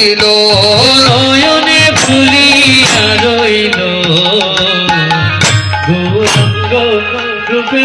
রইল নয়নে ফুলিয়া রইল। গৌরঙ্গ রূপে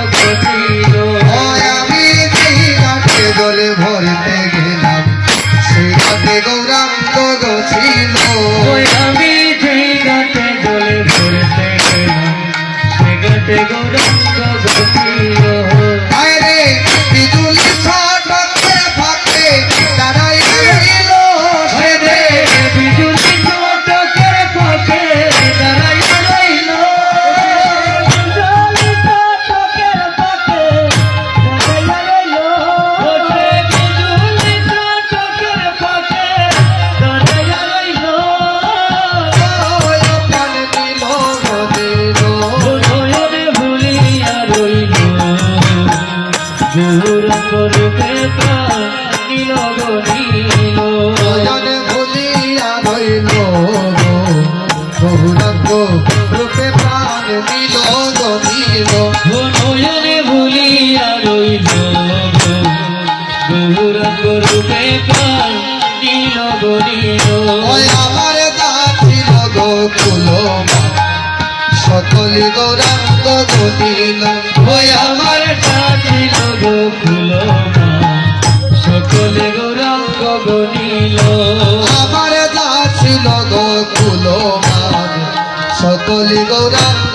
দিল গরিল ওই আমার দাখিল গো কুলো সকলি গৌরাঙ্গ গদিল ওই আমার দাখিল গো কুলো সকলি গৌরাঙ্গ গদিল আমার দাখিল গো কুলো সকলি গৌরাঙ্গ